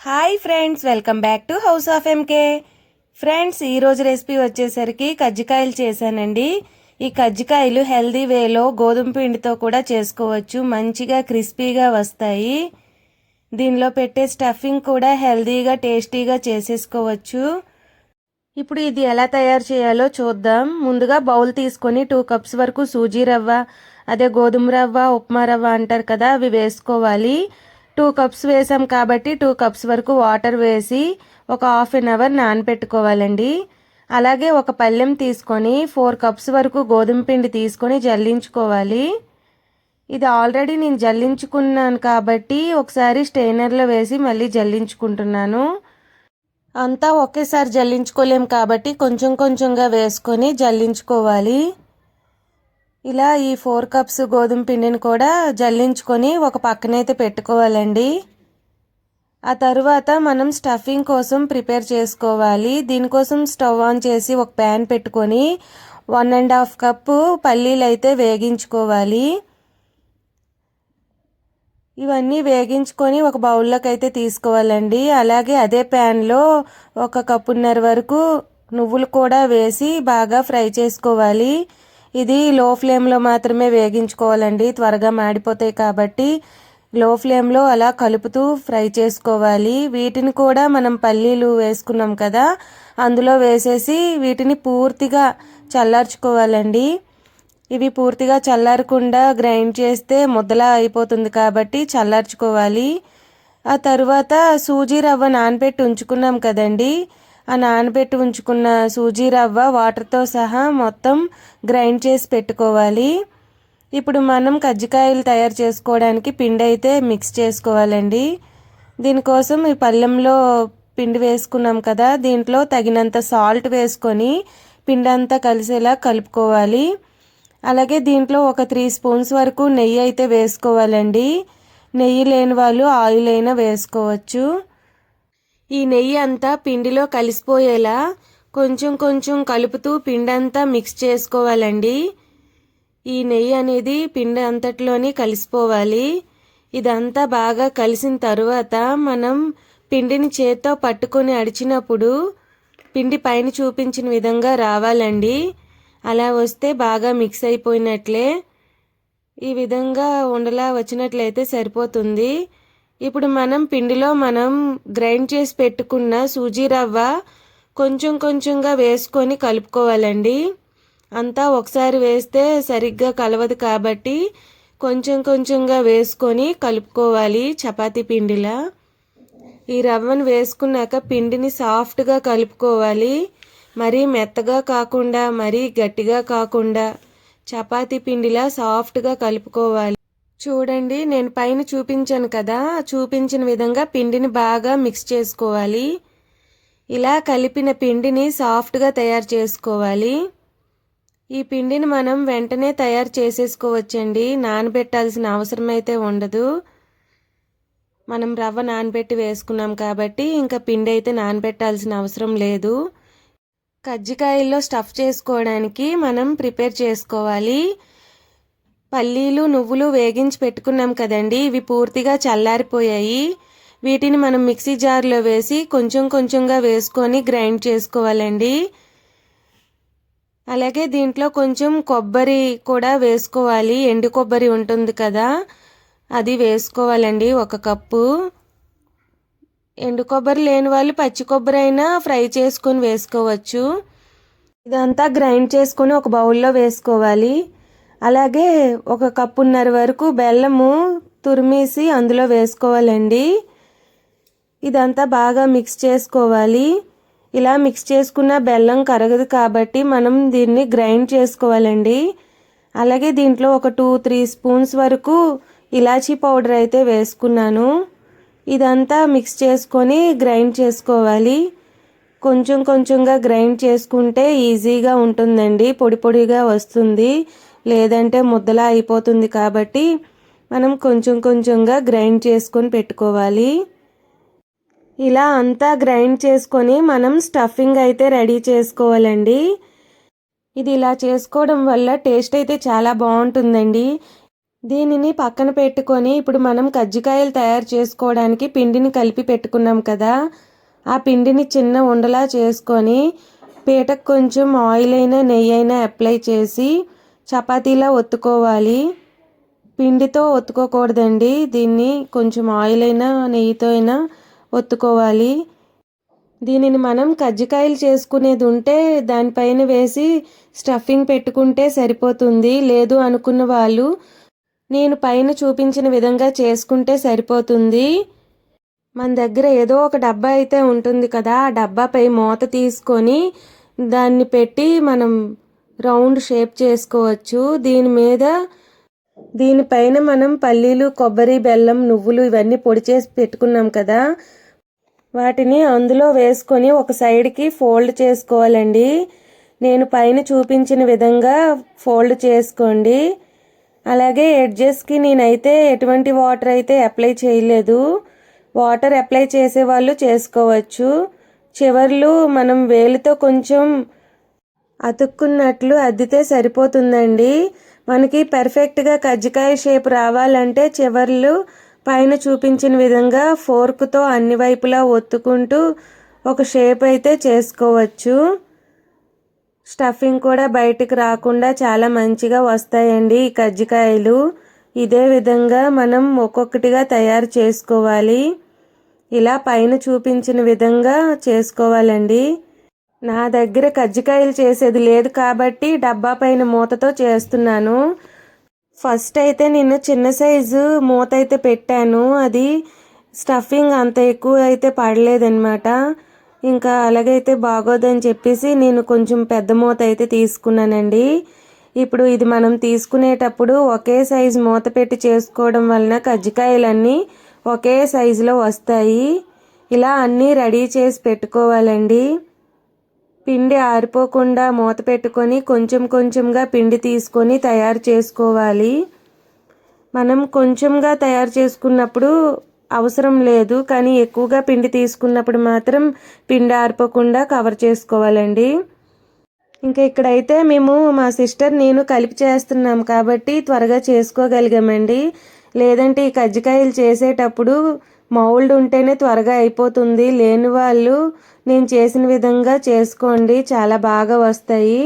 Hi friends welcome back to house of MK friends ఈరోజు recipe వచ్చేసరికి కజ్జికాయలు చేశానండి. ఈ కజ్జికాయలు హెల్దీ వేలో గోధుమ పిండితో కూడా చేసుకోవచ్చు. మంచిగా క్రిస్పీగా వస్తాయి. దీనిలో పెట్టే స్టఫింగ్ కూడా హెల్దీగా టేస్టీగా చేసేసుకోవచ్చు. ఇప్పుడు ఇది ఎలా తయారు చేయాలో చూద్దాం. ముందుగా బౌల్ తీసుకొని టూ కప్స్ వరకు సూజీ రవ్వ అదే గోధుమ రవ్వ ఉప్మా రవ్వ అంటారు కదా అవి వేసుకోవాలి. టూ కప్స్ వేసాం కాబట్టి టూ కప్స్ వరకు వాటర్ వేసి ఒక హాఫ్ అన్ అవర్ నానబెట్టుకోవాలండి అలాగే ఒక పళ్ళెం తీసుకొని ఫోర్ కప్స్ వరకు గోధుమ పిండి తీసుకొని జల్లించుకోవాలి. ఇది ఆల్రెడీ నేను జల్లించుకున్నాను కాబట్టి ఒకసారి స్టెయినర్లో వేసి మళ్ళీ జల్లించుకుంటున్నాను. అంతా ఒకేసారి జల్లించుకోలేం కాబట్టి కొంచెం కొంచెంగా వేసుకొని జల్లించుకోవాలి. ఇలా ఈ ఫోర్ కప్స్ గోధుమ పిండిని కూడా జల్లించుకొని ఒక పక్కనైతే పెట్టుకోవాలండి. ఆ తర్వాత మనం స్టఫింగ్ కోసం ప్రిపేర్ చేసుకోవాలి. దీనికోసం స్టవ్ ఆన్ చేసి ఒక ప్యాన్ పెట్టుకొని వన్ అండ్ హాఫ్ కప్పు పల్లీలు అయితే వేగించుకోవాలి. ఇవన్నీ వేగించుకొని ఒక బౌల్లోకి అయితే తీసుకోవాలండి. అలాగే అదే ప్యాన్లో ఒక కప్పున్నర వరకు నువ్వులు కూడా వేసి బాగా ఫ్రై చేసుకోవాలి. ఇది లో ఫ్లేమ్లో మాత్రమే వేగించుకోవాలండి. త్వరగా మాడిపోతాయి కాబట్టి లో ఫ్లేమ్లో అలా కలుపుతూ ఫ్రై చేసుకోవాలి. వీటిని కూడా మనం పల్లీలు వేసుకున్నాం కదా అందులో వేసేసి వీటిని పూర్తిగా చల్లార్చుకోవాలండి. ఇవి పూర్తిగా చల్లారకుండా గ్రైండ్ చేస్తే ముద్దలా అయిపోతుంది కాబట్టి చల్లార్చుకోవాలి. ఆ తర్వాత సూజీ రవ్వ నానబెట్టి ఉంచుకున్నాం కదండీ. ఆ నానబెట్టి ఉంచుకున్న సూజీ రవ్వ వాటర్తో సహా మొత్తం గ్రైండ్ చేసి పెట్టుకోవాలి. ఇప్పుడు మనం కజ్జికాయలు తయారు చేసుకోవడానికి పిండి అయితే మిక్స్ చేసుకోవాలండి. దీనికోసం ఈ పళ్ళెంలో పిండి వేసుకున్నాం కదా దీంట్లో తగినంత సాల్ట్ వేసుకొని పిండి అంతా కలిసేలా కలుపుకోవాలి. అలాగే దీంట్లో ఒక త్రీ స్పూన్స్ వరకు నెయ్యి అయితే వేసుకోవాలండి. నెయ్యి లేని వాళ్ళు ఆయిల్ అయినా వేసుకోవచ్చు. ఈ నెయ్యి అంతా పిండిలో కలిసిపోయేలా కొంచెం కొంచెం కలుపుతూ పిండి అంతా మిక్స్ చేసుకోవాలండి. ఈ నెయ్యి అనేది పిండి అంతట్లోనే కలిసిపోవాలి. ఇదంతా బాగా కలిసిన తరువాత మనం పిండిని చేత్తో పట్టుకొని అడిచినప్పుడు పిండి పైన చూపించిన విధంగా రావాలండి. అలా వస్తే బాగా మిక్స్ అయిపోయినట్లే. ఈ విధంగా ఉండలా వచ్చినట్లయితే సరిపోతుంది. ఇప్పుడు మనం పిండిలో మనం గ్రైండ్ చేసి పెట్టుకున్న సూజీ రవ్వ కొంచెం కొంచెంగా వేసుకొని కలుపుకోవాలండి. అంతా ఒకసారి వేస్తే సరిగ్గా కలవదు కాబట్టి కొంచెం కొంచెంగా వేసుకొని కలుపుకోవాలి చపాతీ పిండిలా. ఈ రవ్వను వేసుకున్నాక పిండిని సాఫ్ట్గా కలుపుకోవాలి. మరీ మెత్తగా కాకుండా మరీ గట్టిగా కాకుండా చపాతీ పిండిలా సాఫ్ట్గా కలుపుకోవాలి. చూడండి నేను పైన చూపించాను కదా చూపించిన విధంగా పిండిని బాగా మిక్స్ చేసుకోవాలి. ఇలా కలిపిన పిండిని సాఫ్ట్గా తయారు చేసుకోవాలి. ఈ పిండిని మనం వెంటనే తయారు చేసేసుకోవచ్చండి నానబెట్టాల్సిన అవసరం అయితే ఉండదు. మనం రవ్వ నానబెట్టి వేసుకున్నాం కాబట్టి ఇంకా పిండి అయితే నానబెట్టాల్సిన అవసరం లేదు. కజ్జికాయల్లో స్టఫ్ చేసుకోవడానికి మనం ప్రిపేర్ చేసుకోవాలి. పల్లీలు నువ్వులు వేగించి పెట్టుకున్నాం కదండి. ఇవి పూర్తిగా చల్లారిపోయాయి. వీటిని మనం మిక్సీ జార్లో వేసి కొంచెం కొంచెంగా వేసుకొని గ్రైండ్ చేసుకోవాలండి. అలాగే దీంట్లో కొంచెం కొబ్బరి కూడా వేసుకోవాలి. ఎండు కొబ్బరి ఉంటుంది కదా అది వేసుకోవాలండి ఒక కప్పు. ఎండు కొబ్బరి లేని వాళ్ళు పచ్చి కొబ్బరి అయినా ఫ్రై చేసుకొని వేసుకోవచ్చు. ఇదంతా గ్రైండ్ చేసుకొని ఒక బౌల్లో వేసుకోవాలి. అలాగే ఒక కప్పున్నర వరకు బెల్లము తురిమేసి అందులో వేసుకోవాలండి. ఇదంతా బాగా మిక్స్ చేసుకోవాలి. ఇలా మిక్స్ చేసుకున్న బెల్లం కరగదు కాబట్టి మనం దీన్ని గ్రైండ్ చేసుకోవాలండి. అలాగే దీంట్లో ఒక టూ త్రీ స్పూన్స్ వరకు ఇలాచీ పౌడర్ అయితే వేసుకున్నాను. ఇదంతా మిక్స్ చేసుకొని గ్రైండ్ చేసుకోవాలి. కొంచెం కొంచెంగా గ్రైండ్ చేసుకుంటే ఈజీగా ఉంటుందండి పొడి పొడిగా వస్తుంది. లేదంటే ముద్దలా అయిపోతుంది కాబట్టి మనం కొంచెం కొంచెంగా గ్రైండ్ చేసుకొని పెట్టుకోవాలి. ఇలా అంతా గ్రైండ్ చేసుకొని మనం స్టఫింగ్ అయితే రెడీ చేసుకోవాలండి. ఇది ఇలా చేసుకోవడం వల్ల టేస్ట్ అయితే చాలా బాగుంటుందండి. దీనిని పక్కన పెట్టుకొని ఇప్పుడు మనం కజ్జికాయలు తయారు చేసుకోవడానికి పిండిని కలిపి పెట్టుకున్నాం కదా. ఆ పిండిని చిన్న ఉండలా చేసుకొని పీటకు కొంచెం ఆయిల్ అయినా నెయ్యి అయినా అప్లై చేసి చపాతీలా ఒత్తుకోవాలి. పిండితో ఒత్తుకోకూడదండి. దీన్ని కొంచెం ఆయిల్ అయినా నెయ్యితో అయినా ఒత్తుకోవాలి. దీనిని మనం కజ్జికాయలు చేసుకునేది ఉంటే దానిపైన వేసి స్టఫింగ్ పెట్టుకుంటే సరిపోతుంది. లేదు అనుకున్న వాళ్ళు నేను పైన చూపించిన విధంగా చేసుకుంటే సరిపోతుంది. మన దగ్గర ఏదో ఒక డబ్బా అయితే ఉంటుంది కదా ఆ డబ్బాపై మూత తీసుకొని దాన్ని పెట్టి మనం రౌండ్ షేప్ చేసుకోవచ్చు. దీని మీద దీనిపైన మనం పల్లీలు కొబ్బరి బెల్లం నువ్వులు ఇవన్నీ పొడి చేసి పెట్టుకున్నాం కదా. వాటిని అందులో వేసుకొని ఒక సైడ్కి ఫోల్డ్ చేసుకోవాలండి. నేను పైన చూపించిన విధంగా ఫోల్డ్ చేసుకోండి. అలాగే ఎడ్జెస్కి నేనైతే ఎటువంటి వాటర్ అయితే అప్లై చేయలేదు. వాటర్ అప్లై చేసే వాళ్ళు చేసుకోవచ్చు. చివర్లు మనం వేలితో కొంచెం అతుక్కున్నట్లు అద్దితే సరిపోతుందండి. మనకి పర్ఫెక్ట్గా కజ్జికాయ షేప్ రావాలంటే చివర్లు పైన చూపించిన విధంగా ఫోర్క్తో అన్ని వైపులా ఒత్తుకుంటూ ఒక షేప్ అయితే చేసుకోవచ్చు. స్టఫింగ్ కూడా బయటకు రాకుండా చాలా మంచిగా వస్తాయండి ఈ కజ్జికాయలు. ఇదే విధంగా మనం ఒక్కొక్కటిగా తయారు చేసుకోవాలి. ఇలా పైన చూపించిన విధంగా చేసుకోవాలండి. నా దగ్గర కజ్జికాయలు చేసేది లేదు కాబట్టి డబ్బా పైన మూతతో చేస్తున్నాను. ఫస్ట్ అయితే నేను చిన్న సైజు మూత అయితే పెట్టాను. అది స్టఫింగ్ అంత ఎక్కువ అయితే పడలేదన్నమాట. ఇంకా అలాగైతే బాగోదని చెప్పేసి నేను కొంచెం పెద్ద మూత అయితే తీసుకున్నానండి. ఇప్పుడు ఇది మనం తీసుకునేటప్పుడు ఒకే సైజు మూత పెట్టి చేసుకోవడం వలన కజ్జికాయలన్నీ ఒకే సైజులో వస్తాయి. ఇలా అన్నీ రెడీ చేసి పెట్టుకోవాలండి. పిండి ఆరిపోకుండా మూత పెట్టుకొని కొంచెం కొంచెంగా పిండి తీసుకొని తయారు చేసుకోవాలి. మనం కొంచెంగా తయారు చేసుకున్నప్పుడు అవసరం లేదు కానీ ఎక్కువగా పిండి తీసుకున్నప్పుడు మాత్రం పిండి ఆరిపోకుండా కవర్ చేసుకోవాలండి. ఇంకా ఇక్కడైతే మేము మా సిస్టర్ నేను కలిపి చేస్తున్నాం కాబట్టి త్వరగా చేసుకోగలిగామండి. లేదంటే ఈ కజ్జికాయలు చేసేటప్పుడు మౌల్డ్ ఉంటేనే త్వరగా అయిపోతుంది. లేని వాళ్ళు నేను చేసిన విధంగా చేసుకోండి. చాలా బాగా వస్తాయి.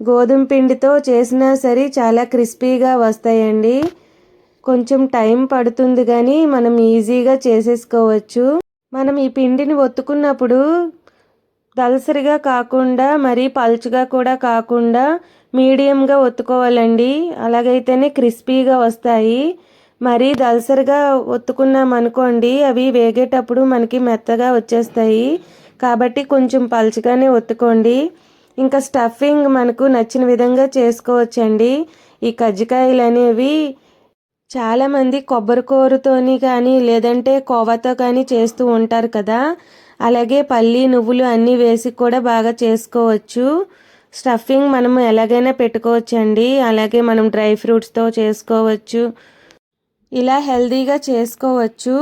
గోధుమ పిండితో చేసినా సరే చాలా క్రిస్పీగా వస్తాయండి. కొంచెం టైం పడుతుంది కానీ మనం ఈజీగా చేసేసుకోవచ్చు. మనం ఈ పిండిని ఒత్తుకున్నప్పుడు దలసరిగా కాకుండా మరీ పలుచుగా కూడా కాకుండా మీడియంగా ఒత్తుకోవాలండి. అలాగైతేనే క్రిస్పీగా వస్తాయి. మరీ దలసరిగా ఒత్తుకున్నాం అనుకోండి అవి వేగేటప్పుడు మనకి మెత్తగా వచ్చేస్తాయి. కాబట్టి కొంచెం పలుచగానే ఒత్తుకోండి. ఇంకా స్టఫింగ్ మనకు నచ్చిన విధంగా చేసుకోవచ్చండి. ఈ కజ్జికాయలు అనేవి చాలామంది కొబ్బరి కూరతోని కానీ లేదంటే కోవాతో కానీ చేస్తూ ఉంటారు కదా. అలాగే పల్లి నువ్వులు అన్నీ వేసి కూడా బాగా చేసుకోవచ్చు. స్టఫింగ్ మనము ఎలాగైనా పెట్టుకోవచ్చండి. అలాగే మనం డ్రై ఫ్రూట్స్తో చేసుకోవచ్చు. ఇలా హెల్తీగా చేసుకోవచ్చు.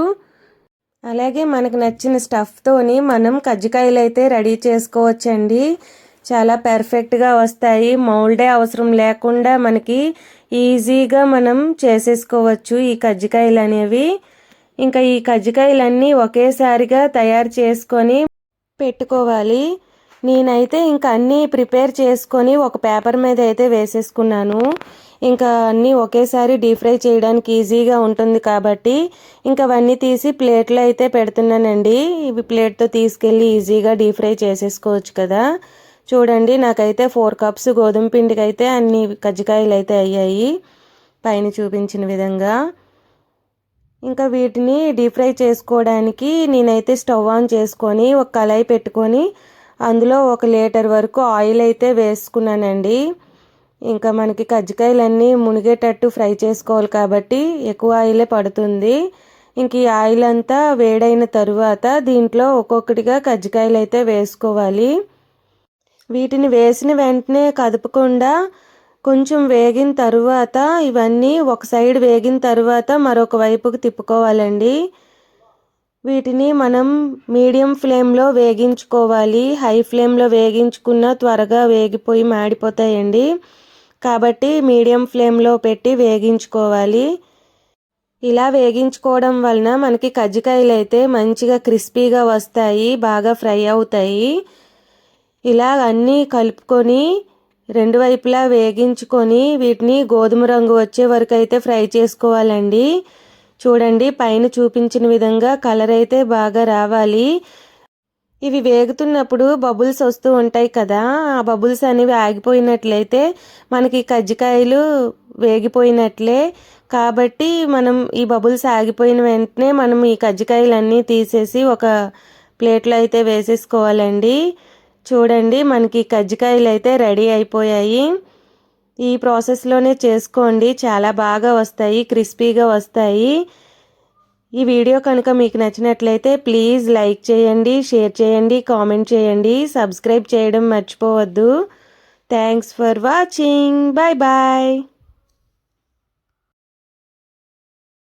అలాగే మనకు నచ్చిన స్టఫ్తోని మనం కజ్జికాయలు అయితే రెడీ చేసుకోవచ్చండి. చాలా పర్ఫెక్ట్గా వస్తాయి. మౌల్డే అవసరం లేకుండా మనకి ఈజీగా మనం చేసేసుకోవచ్చు ఈ కజ్జికాయలు అనేవి. ఇంకా ఈ కజ్జికాయలన్నీ ఒకేసారిగా తయారు చేసుకొని పెట్టుకోవాలి. నేనైతే ఇంకా అన్నీ ప్రిపేర్ చేసుకొని ఒక పేపర్ మీద అయితే వేసేసుకున్నాను. ఇంకా అన్నీ ఒకేసారి డీప్ ఫ్రై చేయడానికి ఈజీగా ఉంటుంది కాబట్టి ఇంకా అవన్నీ తీసి ప్లేట్లో అయితే పెడుతున్నానండి. ఇవి ప్లేట్తో తీసుకెళ్ళి ఈజీగా డీప్ ఫ్రై చేసేసుకోవచ్చు కదా. చూడండి నాకైతే ఫోర్ కప్స్ గోధుమ పిండికి అయితే అన్ని కజ్జికాయలు అయితే అయ్యాయి. పైన చూపించిన విధంగా. ఇంకా వీటిని డీప్ ఫ్రై చేసుకోవడానికి నేనైతే స్టవ్ ఆన్ చేసుకొని ఒక కళాయి పెట్టుకొని అందులో ఒక లీటర్ వరకు ఆయిల్ అయితే వేసుకున్నానండి. ఇంకా మనకి కజ్జికాయలన్నీ మునిగేటట్టు ఫ్రై చేసుకోవాలి కాబట్టి ఎక్కువ ఆయిలే పడుతుంది. ఇంక ఈ ఆయిల్ అంతా వేడైన తరువాత దీంట్లో ఒక్కొక్కటిగా కజ్జికాయలు అయితే వేసుకోవాలి. వీటిని వేసిన వెంటనే కదపకుండా కొంచెం వేగిన తరువాత ఇవన్నీ ఒక సైడ్ వేగిన తరువాత మరొక వైపుకు తిప్పుకోవాలండి. వీటిని మనం మీడియం ఫ్లేమ్లో వేగించుకోవాలి. హై ఫ్లేమ్లో వేగించుకున్న త్వరగా వేగిపోయి మాడిపోతాయండి. కాబట్టి మీడియం ఫ్లేమ్లో పెట్టి వేగించుకోవాలి. ఇలా వేగించుకోవడం వలన మనకి కజ్జికాయలు అయితే మంచిగా క్రిస్పీగా వస్తాయి బాగా ఫ్రై అవుతాయి. ఇలా అన్నీ కలుపుకొని రెండు వైపులా వేగించుకొని వీటిని గోధుమ రంగు వచ్చే వరకు అయితే ఫ్రై చేసుకోవాలండి. చూడండి పైన చూపించిన విధంగా కలర్ అయితే బాగా రావాలి. ఇవి వేగుతున్నప్పుడు బబుల్స్ వస్తూ ఉంటాయి కదా. ఆ బబుల్స్ అనేవి ఆగిపోయినట్లయితే మనకి కజ్జికాయలు వేగిపోయినట్లే. కాబట్టి మనం ఈ బబుల్స్ ఆగిపోయిన వెంటనే మనం ఈ కజ్జికాయలన్నీ తీసేసి ఒక ప్లేట్లో అయితే వేసేసుకోవాలండి. చూడండి మనకి కజ్జికాయలు అయితే రెడీ అయిపోయాయి. ఈ ప్రాసెస్లోనే చేసుకోండి. చాలా బాగా వస్తాయి క్రిస్పీగా వస్తాయి. ఈ వీడియో కనుక మీకు నచ్చినట్లయితే ప్లీజ్ లైక్ చేయండి షేర్ చేయండి కామెంట్ చేయండి సబ్స్క్రైబ్ చేయడం మర్చిపోవద్దు. Thanks for watching bye bye